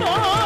好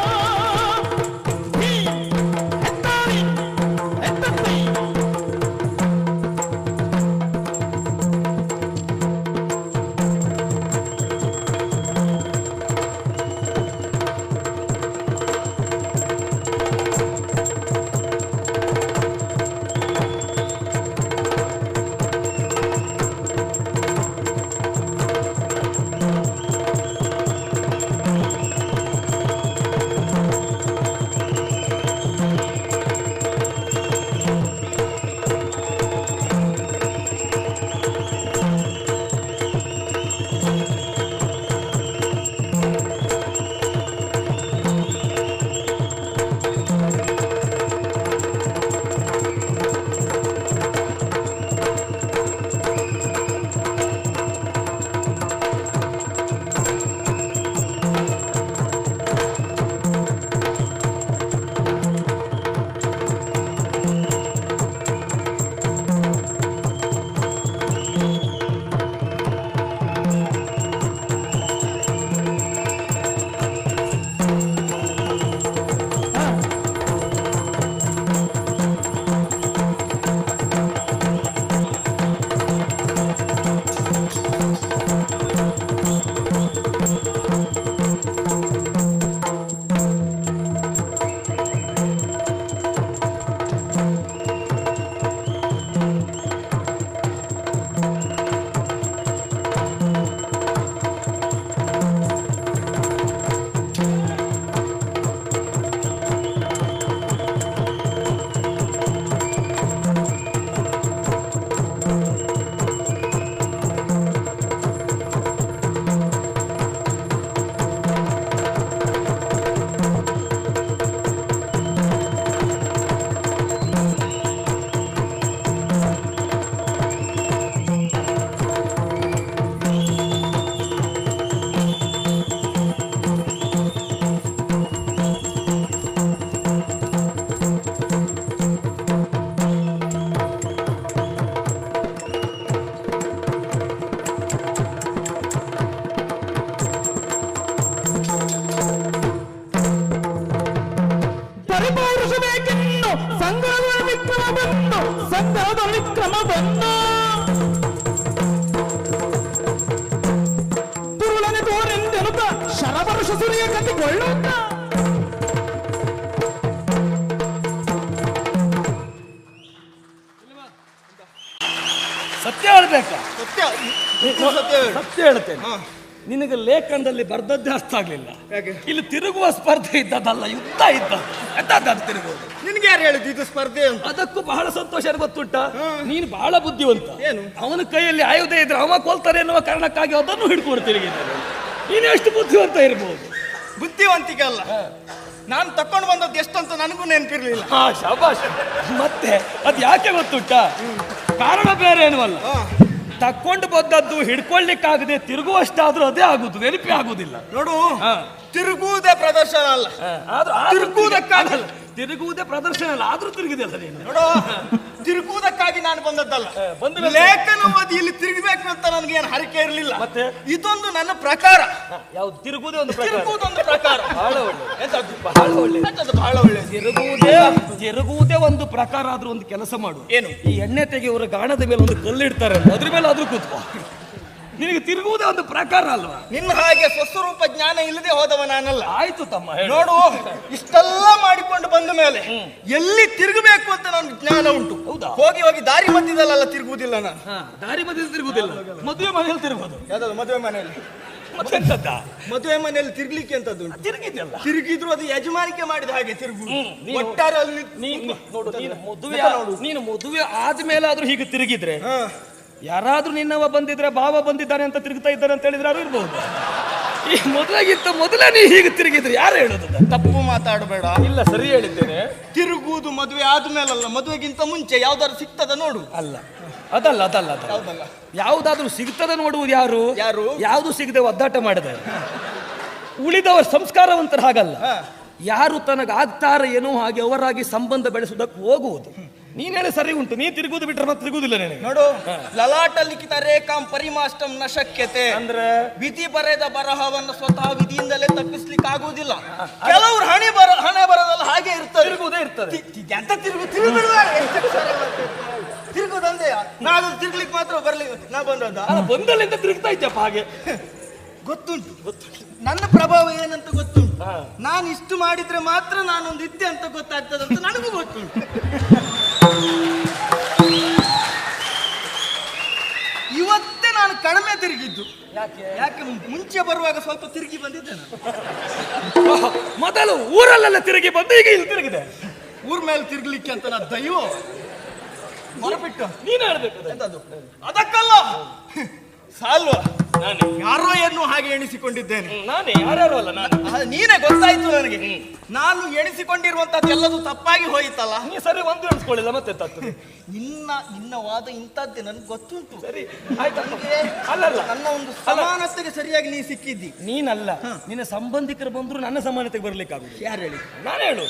ಸಂಗ್ರಹದ ವಿಕ್ರಮವನ್ನು ತುರುಳನೆ ತೋರೆಂದೆನುತ ಶರವರುಷ ಸುರಿಯ ಕಟ್ಟಿಕೊಳ್ಳುತ್ತ ಸತ್ಯ ಹೇಳ್ಬೇಕಾ? ಸತ್ಯ. ಸತ್ಯ ಸತ್ಯ ಹೇಳ್ತೇನೆ. ಹಾ. ನಿನಗೆ ಲೇಖನದಲ್ಲಿ ಬರ್ದದ್ದೇ ಅರ್ಥ ಆಗ್ಲಿಲ್ಲ? ಇಲ್ಲಿ ತಿರುಗುವ ಸ್ಪರ್ಧೆ ಇದ್ದದಲ್ಲ ಯುದ್ಧ ಇದ್ದ ಎಂತದ್ದು ತಿರುಗುವುದು? ನಿನ್ಗೆ ಯಾರು ಹೇಳಿದ್ದು? ಇದು ಸ್ಪರ್ಧೆ ಅಂತ. ಅದಕ್ಕೂ ಬಹಳ ಸಂತೋಷ ಏನ್ ಗೊತ್ತುಂಟ ನೀನು ಬಹಳ ಬುದ್ಧಿವಂತ. ಏನು? ಅವನ ಕೈಯಲ್ಲಿ ಆಯುಧ ಇದ್ರೆ ಅವ ಕೊಲ್ತಾರೆ ಎನ್ನುವ ಕಾರಣಕ್ಕಾಗಿ ಅದನ್ನು ಹಿಡ್ಕೊಂಡು ತಿರುಗಿದ್ದಾನೆ. ನೀನು ಎಷ್ಟು ಬುದ್ಧಿವಂತ ಇರ್ಬೋದು? ಬುದ್ಧಿವಂತಿಕೆ ಅಲ್ಲ. ನಾನು ತಕೊಂಡು ಬಂದದ್ದು ಎಷ್ಟಂತ ನನಗೂ ನೆನಪಿರ್ಲಿಲ್ಲ. ಹಾ ಶಬಾಷ್. ಮತ್ತೆ ಅದು ಯಾಕೆ ಗೊತ್ತುಂಟ? ಕಾರಣ ಬೇರೆ ಏನವಲ್ಲ ಹಾ. ತಕ್ಕೊಂಡು ಬಂದದ್ದು ಹಿಡ್ಕೊಳ್ಲಿಕ್ಕಾಗದೆ ತಿರುಗುವಷ್ಟಾದ್ರೂ ಅದೇ ಆಗುದು ನೆನಪಿ ಆಗುದಿಲ್ಲ ನೋಡು. ತಿರುಗುವುದೇ ಪ್ರದರ್ಶನ ಅಲ್ಲ ಆದ್ರೂ ತಿರುಗುವುದಕ್ಕಾಗಲ್ಲ. ತಿರುಗುವುದೇ ಪ್ರದರ್ಶನ ಅಲ್ಲ ಆದ್ರೂ ತಿರುಗಿದೆಯಲ್ಲ ನೀನು. ನೋಡು ತಿರುಗುವುದಕ್ಕಾಗಿ ನಾನು ಬಂದದ್ದಲ್ಲ. ಬಂದ ಲೇಖನವಾದಿ ಲೇಖನ ಓದಿ ಇಲ್ಲಿ ತಿರುಗಬೇಕು ಅಂತ ನನಗೆ ಏನು ಹರಿಕೆ ಇರಲಿಲ್ಲ. ಮತ್ತೆ? ಇದೊಂದು ನನ್ನ ಪ್ರಕಾರ. ಯಾವ್ದು ತಿರುಗುವುದೇ ಒಂದು ಪ್ರಕಾರ? ತಿರುಗುವುದೊಂದು ಪ್ರಕಾರ. ಬಹಳ ಒಳ್ಳೆ ಎಂತದ್ದು? ಬಹಳ ಒಳ್ಳೆ ಎಂತದ್ದು? ಬಹಳ ಒಳ್ಳೆ ತಿರುಗುವುದೇ ತಿರುಗುವುದೇ ಒಂದು ಪ್ರಕಾರ ಆದ್ರೂ ಒಂದು ಕೆಲಸ ಮಾಡು. ಏನು? ಈ ಎಣ್ಣೆ ತೆಗೆಯುವ ಗಾಣದ ಮೇಲೆ ಒಂದು ಕಲ್ಲು ಇಡ್ತಾರೆ. ಅದ್ರ ಮೇಲೆ ಆದ್ರೂ ಕೂತ್ಕೋ. ನಿನಗೆ ತಿರುಗುವುದೇ ಒಂದು ಪ್ರಕಾರ ಅಲ್ವಾ? ನಿನ್ನ ಹಾಗೆ ಸ್ವಸ್ವರೂಪ ಜ್ಞಾನ ಇಲ್ಲದೆ ಹೋದವ ನಾನಲ್ಲ. ಆಯ್ತು ತಮ್ಮ ಹೇಳು. ನೋಡು ಇಷ್ಟೆಲ್ಲ ಮಾಡಿಕೊಂಡು ಬಂದ ಮೇಲೆ ಎಲ್ಲಿ ತಿರುಗಬೇಕು ಅಂತ ನನಗೆ ಜ್ಞಾನ ಉಂಟು. ಹೌದಾ? ಹೋಗಿ ಹೋಗಿ ದಾರಿ ಮಧ್ಯದಲ್ಲೆಲ್ಲ ತಿರುಗುವುದಿಲ್ಲ ನಾನು. ಹಾ, ದಾರಿ ಮಧ್ಯದಲ್ಲಿ ತಿರುಗುದಿಲ್ಲ ಮದುವೆ ಮನೆಯಲ್ಲಿ ತಿರುಗೋದು ಯಾವ್ದಾದ್ರು ಮದುವೆ ಮನೆಯಲ್ಲಿ? ಮತ್ತೆಂತದ್ದ ಮದುವೆ ಮನೆಯಲ್ಲಿ ತಿರ್ಗ್ಲಿಕ್ಕೆ ಅಂತದ್ದು ಉಂಟು? ತಿರುಗಿದ್ಯಲ್ಲ? ತಿರುಗಿದ್ರು ಅದು ಯಜಮಾನಿಕೆ ಮಾಡಿದ ಹಾಗೆ ತಿರುಗು ಹ್ಮ್, ನೀನು- ಒಟ್ಟಾರೆ ಅಲ್ಲಿ ನೀನು ನೋಡು ನೀನು ಮದುವೆ ಆದ್ಮೇಲೆ. ನೀನು ಮದುವೆ ಆದ್ಮೇಲಾದ್ರೂ ಹೀಗೆ ತಿರುಗಿದ್ರೆ ಹಾ. ಯಾರಾದ್ರೂ ನಿನ್ನವ ಬಂದಿದ್ರೆ ಬಾವ ಬಂದಿದ್ದಾನೆ ಅಂತ ತಿರುಗ್ತಾ ಇದ್ದಾರೆ ಅಂತ ಹೇಳಿದ್ರೆ ಯಾರು ಇರ್ಬೋದು? ಈ ಮೊದಲಾಗಿತ್ತು ಮೊದಲೇ ನೀ ಹೀಗೆ ತಿರುಗಿದ್ರೆ ಯಾರು ಹೇಳೋದು ತಪ್ಪು ಮಾತಾಡಬೇಡ. ಇಲ್ಲ ಸರಿ ಹೇಳಿದ್ದೇನೆ. ತಿರುಗುವುದು ಮದುವೆ ಆದ್ಮೇಲಲ್ಲ ಮದುವೆಗಿಂತ ಮುಂಚೆ ಯಾವ್ದಾದ್ರು ಸಿಗ್ತದ ನೋಡು. ಅಲ್ಲ. ಅದಲ್ಲ ಅದಲ್ಲ ಅದಲ್ಲ. ಯಾವುದಾದ್ರೂ ಸಿಗ್ತದೆ ನೋಡುವುದು ಯಾರು? ಯಾರು? ಯಾವುದು ಸಿಗದೆ ಒದ್ದಾಟ ಮಾಡಿದೆ ಉಳಿದವರ ಸಂಸ್ಕಾರವಂತರ ಹಾಗಲ್ಲ. ಯಾರು ತನಗಾಗ್ತಾರ ಏನೋ ಹಾಗೆ ಅವರಾಗಿ ಸಂಬಂಧ ಬೆಳೆಸುವುದಕ್ಕೆ ಹೋಗುವುದು. ನೀನ್ ಹೇಳಿ ಸರಿ ಉಂಟು. ನೀ ತಿರುಗುದು ಬಿಟ್ರೆ ಮತ್ತೆ ತಿರುಗುದಿಲ್ಲ ನಿನಗೆ. ನೋಡು ಲಲಾಟ ಲಿಖಿತ ರೇಖಾಂ ಪರಿಮಾಷ್ಟಂ ನ ಶಕ್ಯತೆ ಅಂದ್ರೆ? ವಿಧಿ ಬರೆದ ಬರಹವನ್ನು ಸ್ವತಃ ವಿಧಿಯಿಂದಲೇ ತಪ್ಪಿಸ್ಲಿಕ್ಕೆ ಆಗುವುದಿಲ್ಲ. ಕೆಲವರು ಹಣೆ ಬರ ಹಣೆ ಬರದಲ್ಲಿ ಹಾಗೆ ಇರ್ತದೆ. ತಿರುಗುವುದೇ ಇರ್ತದೆ. ಎಂತ ತಿರುಗು. ತಿರುಗುದಂದೆ ನಾನು ತಿರುಗ್ಲಿಕ್ಕೆ ಮಾತ್ರ ಬರ್ಲಿ ನಾ ಬಂದದ ಬಂದಲ್ಲಿಂದ ತಿರುಗ್ತಾ ಇದ್ದಪ್ಪ ಹಾಗೆ? ಗೊತ್ತುಂಟು. ನನ್ನ ಪ್ರಭಾವ ಏನಂತ ಗೊತ್ತುಂಟು. ನಾನು ಇಷ್ಟು ಮಾಡಿದ್ರೆ ಮಾತ್ರ ನಾನೊಂದು ಇದ್ದೆ ಅಂತ ಗೊತ್ತಾಗ್ತದೆ ಅಂತ ನನಗೂ ಗೊತ್ತುಂಟು. ಇವತ್ತೇ ನಾನು ಕಡಿಮೆ ತಿರುಗಿದ್ದು. ಯಾಕೆ? ಯಾಕೆ ಮುಂಚೆ ಬರುವಾಗ ಸ್ವಲ್ಪ ತಿರುಗಿ ಬಂದಿದ್ದೆ ನಾನು. ಮೊದಲು ಊರಲ್ಲೆಲ್ಲ ತಿರುಗಿ ಬಂದು ಈಗ ಇಲ್ಲಿ ತಿರುಗಿದೆ. ಊರ್ ಮೇಲೆ ತಿರುಗ್ಲಿಕ್ಕೆ ಅಂತ ನಾ ದೈವ. ಹೊರಬಿಟ್ಟು. ನೀನು ಹೇಳ್ಬೇಕು ಅದಕ್ಕಲ್ಲ. ಸಾಲ್ವ? ನಾನೇ. ಯಾರೋ ಏನು ಹಾಗೆ ಎಣಿಸಿಕೊಂಡಿದ್ದೇನೆ. ನಾನು ಯಾರ್ಯಾರು ಅಲ್ಲ ನಾನು? ಆ, ನೀನೇ ಗೊತ್ತಾಯ್ತು ನನಗೆ. ನಾನು ಎಣಿಸಿಕೊಂಡಿರುವಂತದ್ದೆಲ್ಲದು ತಪ್ಪಾಗಿ ಹೋಯಿತಲ್ಲ. ನೀ ಸರಿ ಒಂದು ಎಣಿಸ್ಕೊಳ್ಳಿಲ್ಲ ಮತ್ತೆ ತತ್ತು ನಿನ್ನ ನಿನ್ನ ವಾದ ಇಂಥದ್ದೇ ನನ್ಗೆ ಗೊತ್ತುಂಟು. ಸರಿ ಆಯ್ತಾ. ನನಗೆ ಅಲ್ಲಲ್ಲ. ನನ್ನ ಒಂದು ಸಮಾನತೆಗೆ ಸರಿಯಾಗಿ ನೀ ಸಿಕ್ಕಿದ್ದಿ. ನೀನಲ್ಲ. ನಿನ್ನ ಸಂಬಂಧಿಕರು ಬಂದ್ರು ನನ್ನ ಸಮಾನತೆಗೆ ಬರ್ಲಿಕ್ಕಾಗುತ್ತೆ ಯಾರು ಹೇಳಿ ನಾನು ಹೇಳು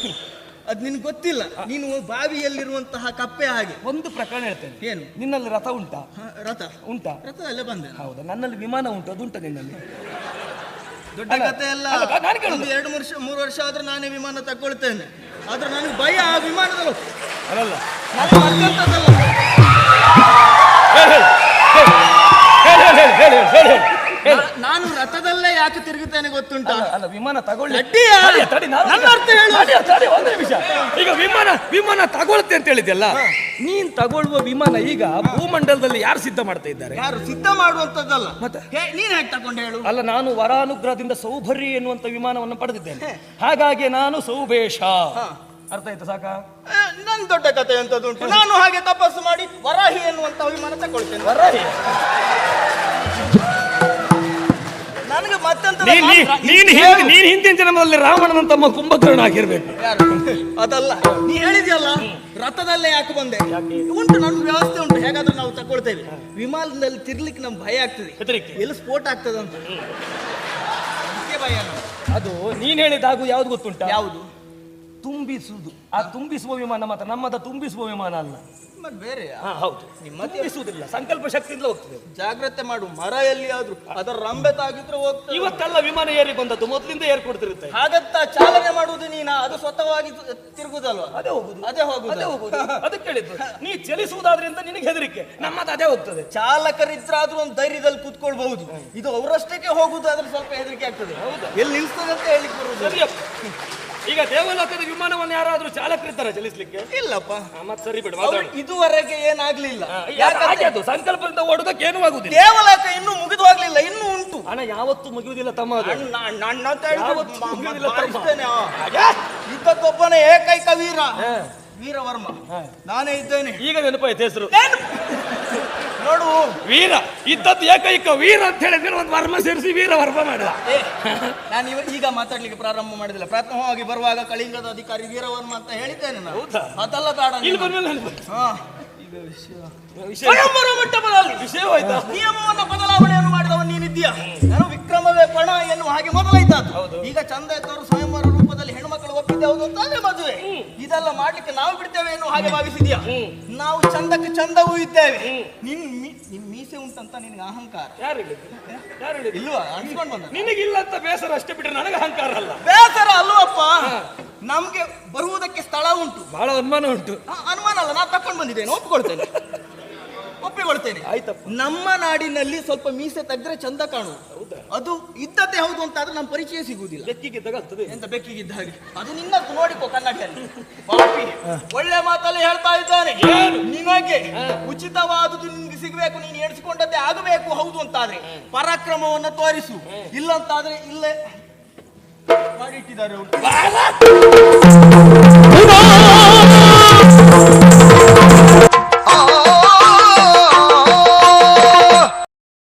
ಅದ್ ನಿನ್ಗೆ ಗೊತ್ತಿಲ್ಲ. ನೀನು ಬಾವಿಯಲ್ಲಿರುವಂತಹ ಕಪ್ಪೆ ಹಾಗೆ. ಒಂದು ಪ್ರಕರಣ ಹೇಳ್ತೇನೆ. ಏನು? ನಿನ್ನಲ್ಲಿ ರಥ ಉಂಟಾ? ಹ, ರಥ. ಉಂಟಾ? ರಥದಲ್ಲೇ ಬಂದೆ ಹೌದಾ? ನನ್ನಲ್ಲಿ ವಿಮಾನ ಉಂಟು ಅದು ಉಂಟಾ ನಿನ್ನಲ್ಲಿ? ದೊಡ್ಡ ಕತೆ ಕಥೆ ಎಲ್ಲ. ಒಂದು ಎರಡು ವರ್ಷ ಮೂರು ವರ್ಷ ಆದ್ರೂ ನಾನೇ ವಿಮಾನ ತಗೊಳ್ತೇನೆ. ಆದ್ರೆ ನನಗೆ ಭಯ ಆ ವಿಮಾನದಲ್ಲಿ. ಅಲ್ಲ ಹೇಳಿ ಹೇಳಿ ಹೇಳು, ಹೇಳು, ನಾನು ರಥದಲ್ಲೇ ಯಾಕೆ ತಿರುಗುತ್ತೇನೆ ಗೊತ್ತುಂಟಾ? ಅಲ್ಲ, ವಿಮಾನ ತಗೊಳ್ಳಿ? ತಡಿ, ತಡಿ, ನಾನು- ನನ್ನ ಅರ್ಥ ಹೇಳು. ತಡಿ, ತಡಿ, ಒಂದು ನಿಮಿಷ. ಈಗ ವಿಮಾನ ವಿಮಾನ ತಗೊಳ್ತೆ ಅಂತ ಹೇಳಿದ್ಯಲ್ಲ ನೀನ್ ತಗೊಳ್ಳುವ ವಿಮಾನ ಈಗ ಭೂಮಂಡಲದಲ್ಲಿ ಯಾರು ಸಿದ್ಧ ಮಾಡ್ತಾ ಇದ್ದಾರೆ? ಯಾರು ಸಿದ್ಧ ಮಾಡುವಂತದ್ದಲ್ಲ ಮತ್ತೆ? ಹೇ, ನೀನ್ ಯಾಕೆ ತಗೊಂಡು ಹೇಳು? ಅಲ್ಲ ನಾನು ವರಾನುಗ್ರಹದಿಂದ ಸೌಭರ್ಯ ಎನ್ನುವಂತ ವಿಮಾನವನ್ನು ಪಡೆದಿದ್ದೇನೆ. ಹಾಗಾಗಿ ನಾನು ಸೌಭೇಶ ಅರ್ಥ ಆಯ್ತಾ ಸಾಕ? ಆ, ನನ್ ದೊಡ್ಡ ಕಥೆ ಎಂತದುಂಟು ನಾನು ಹಾಗೆ ತಪಸ್ಸು ಮಾಡಿ ವರಾಹಿ ಎನ್ನುವಂತ ವಿಮಾನ ತಗೊಳ್ತೇನೆ. ವರಾಹಿ? ನನಗೆ ಮತ್ತೆಂತ ನೀನ್ ನೀನ್- ನೀನ್ ಹಿಂದ್- ನೀನ್ ಹಿಂದಿನ ಜನ್ಮದಲ್ಲಿ ರಾವಣನ ತಮ್ಮ ಕುಂಭಕರ್ಣ ಆಗಿರ್ಬೇಕು? ಅದಲ್ಲ. ನೀ ಹೇಳಿದ್ಯಲ್ಲ ರಥದಲ್ಲೇ ಯಾಕೆ ಬಂದೆ? ಉಂಟು ನಮ್ಮ ವ್ಯವಸ್ಥೆ ಉಂಟು. ಹೇಗಾದ್ರೂ ನಾವು ತಗೊಳ್ತೇವೆ. ವಿಮಾನದಲ್ಲಿ ತಿರ್ಲಿಕ್ಕೆ ನಮ್ಗೆ ಭಯ ಆಗ್ತದೆ. ಎಲ್ಲಿ ಸ್ಫೋಟ ಆಗ್ತದೆ ಅಂತ. ಭಯ ಅದು ನೀನ್ ಹೇಳಿದ ಹಾಗೂ ಯಾವ್ದು ಗೊತ್ತುಂಟ? ಯಾವುದು? ತುಂಬಿಸುವುದು. ಆ ತುಂಬಿಸುವ ವಿಮಾನ ಮಾತ್ರ. ನಮ್ಮದ ತುಂಬಿಸುವ ವಿಮಾನ ಅಲ್ಲ. ಮತ್ತೆ ಬೇರೆ. ಹಾ ಹೌದು. ತುಂಬಿಸುವುದಿಲ್ಲ. ಸಂಕಲ್ಪ ಶಕ್ತಿಯಿಂದ ಹೋಗ್ತದೆ. ಜಾಗ್ರತೆ ಮಾಡು. ಮರ ಎಲ್ಲಿ ಆದ್ರೂ ಅದರ ರಂಬೆ ತಾಗಿದ್ರೆ ಹೋಗ್ತದೆ. ಇವತ್ತೆಲ್ಲ ವಿಮಾನ ಏರಿ ಬಂದದ್ದು ಮೊದಲಿಂದ ಏರ್ ಕೊಡ್ತಿರುತ್ತೆ. ಹಾಗಂತ ಚಾಲನೆ ಮಾಡುವುದು ನೀನಾ. ಅದು ಸ್ವತಃವಾಗಿ ತಿರುಗುದಲ್ವ? ಅದೇ ಹೋಗುದು. ಅದೇ ಹೋಗುದು. ಅದೇ ಹೋಗುದು. ಅದಕ್ಕೆ ಹೇಳಿದ್ದು ನೀ ಚಲಿಸುವುದಾದ್ರಿಂದ ನಿನಗೆ ಹೆದರಿಕೆ. ನಮ್ಮದು ಅದೇ ಹೋಗ್ತದೆ. ಚಾಲಕರಿದ್ರಾದ್ರೂ ಒಂದು ಧೈರ್ಯದಲ್ಲಿ ಕುತ್ಕೊಳ್ಬಹುದು. ಇದು ಅವರಷ್ಟಕ್ಕೆ ಹೋಗುದು ಆದ್ರೆ ಸ್ವಲ್ಪ ಹೆದರಿಕೆ ಆಗ್ತದೆ. ಹೌದು. ಎಲ್ಲಿ ನಿಲ್ಸ್ತದೆ ಅಂತ ಹೇಳಿ ಬರುದು ಸರಿಯಪ್ಪ. ಈಗ ದೇವಲೋಕದ ವಿಮಾನವನ್ನು ಯಾರಾದ್ರೂ ಚಾಲಕರಿದ್ದಾರೆ ಚಲಿಸ್ಲಿಕ್ಕೆ ಇಲ್ಲಪ್ಪ ಸರಿ ಬಿಡು ಮಾತಾಡು. ಇದುವರೆಗೆ ಏನಾಗ್ಲಿಲ್ಲ ಹಾಗೆ ಯಾಕಂದ್ರೆ ಅದು ಸಂಕಲ್ಪದಿಂದ ಓಡೋದಕ್ಕೆ ಏನೂ ಆಗುದಿಲ್ಲ ದೇವಲೋಕ ಇನ್ನೂ ಮುಗಿದು ಹೋಗ್ಲಿಲ್ಲ ಇನ್ನೂ ಉಂಟು ಹಣ ಯಾವತ್ತೂ ಮುಗಿಯುವುದಿಲ್ಲ ತಮ್ಮ ಅದು. ಅಣ್ಣ ಅಣ್ಣ ಅಂತ ಹೇಳಿ ಯಾವತ್ತೂ ಮುಗಿಯುವುದಿಲ್ಲ ತಮ್ಮ. ಆ. ಏಕೈಕ ವೀರ ಹಾ. ವೀರವರ್ಮ. ನಾನೇ ಇದ್ದೇನೆ ಈಗ ನೆನಪಾಯ್ತು ಹೆಸರು ಏನು? ನೋಡು. ವೀರ ಇದ್ದದ್ದು ಏಕೈಕ ವೀರ ಅಂತ ಹೇಳಿದ್ರೆ ಒಂದು ವರ್ಮ ಸೇರಿಸಿ ವೀರ ವರ್ಮ ಮಾಡಿದ ನಾನು ಇವ ಈಗ ಮಾತಾಡ್ಲಿಕ್ಕೆ ಪ್ರಾರಂಭ ಮಾಡಿದಿಲ್ಲ ಪ್ರಥಮವಾಗಿ ಬರುವಾಗ ಕಳಿಂಗದ ಅಧಿಕಾರಿ ವೀರವರ್ಮ ಅಂತ ಹೇಳಿದ್ದೇನೆ ನಾನು? ಅದಲ್ಲ ಬೇಡ ಇಲ್ಲಿ ನೀನು. ಬಂದ್ಮೇಲೆ ಹಾ. ಈಗ ವಿಷಯ ವಿಷಯವಾಯ್ತಾ ನಿಯಮವನ್ನ ಬದಲಾವಣೆಯನ್ನು ಮಾಡಿದವ ನೀನಿದ್ದೀಯ ನಾನು ವಿಕ್ರಮವೇ ಪಣ ಎನ್ನುವ ಹಾಗೆ ಇದ್ದದ್ದು ಈಗ ಚಂದ ಇದ್ದವರು ಸ್ವಯಂವರ ರೂಪದಲ್ಲಿ ಹೆಣ್ಮಕ್ಳು ಒಪ್ಪಿದ್ದೆ ಹೌದು ಅಂತಂದ್ರೆ ಮದುವೆ. ಇದೆಲ್ಲ ಮಾಡ್ಲಿಕ್ಕೆ ನಾವು ಬಿಡ್ತೇವೆ ಎನ್ನುವ ಹಾಗೆ ಭಾವಿಸಿದ್ಯಾ? ನಾವು ಚಂದಕ್ಕೆ ಚಂದವೂ ಇದ್ದೇವೆ. ನಿನ್ ನಿನ್ ಮೀಸೆ ಉಂಟಂತ ನಿನ್ಗೆ ಅಹಂಕಾರ. ಇಲ್ವಾ? ಅನ್ಸ್ಕೊಂಡು ಬಂದ. ನಿನಗಿಲ್ಲ ಅಂತ ಬೇಸರ ಅಷ್ಟೇ ಬಿಟ್ರೆ ನನಗೆ ಅಹಂಕಾರ ಅಲ್ಲ. ಬೇಸರ ಅಲ್ವಪ್ಪ? ನಮ್ಗೆ ಬರುವುದಕ್ಕೆ ಸ್ಥಳ ಉಂಟು. ಬಹಳ ಅನುಮಾನ ಉಂಟು. ಅನುಮಾನ ಅಲ್ಲ ನಾನು ತಕೊಂಡು ಬಂದಿದ್ದೇನೆ ಒಪ್ಪಿಕೊಳ್ತೇನೆ ಒಪ್ಪಿಕೊಳ್ತೇನೆ. ನಮ್ಮ ನಾಡಿನಲ್ಲಿ ಸ್ವಲ್ಪ ಮೀಸೆ ತೆಗೆದ್ರೆ ಚಂದ ಕಾಣು ಅದು ಇದ್ದದ್ದೇ ಹೌದು ಅಂತ ಆದ್ರೆ ನಮ್ಮ ಪರಿಚಯ ಸಿಗುವುದಿಲ್ಲ. ಬೆಕ್ಕಿಗಿದ್ದಾಗ ಆಗ್ತದೆ. ಎಂತ ಬೆಕ್ಕಿಗಿದ್ದ ಹಾಗೆ? ಅದು ನಿನ್ನ ನೋಡಿಕೋ ಕನ್ನಡಿಯಲ್ಲಿ. ಪಾಪಿ ಒಳ್ಳೆ ಮಾತಲ್ಲಿ ಹೇಳ್ತಾ ಇದ್ದಾನೆ. ನಿನಗೆ ಉಚಿತವಾದುದು ನಿಮ್ಗೆ ಸಿಗಬೇಕು ನೀನು ಎಣಿಸಿಕೊಂಡದ್ದೇ ಆಗಬೇಕು ಹೌದು ಅಂತಾದ್ರೆ ಪರಾಕ್ರಮವನ್ನು ತೋರಿಸು. ಇಲ್ಲ ಅಂತಾದ್ರೆ ಇಲ್ಲೇ ಮಾಡಿಟ್ಟಿದ್ದಾರೆ ಅವ್ರು.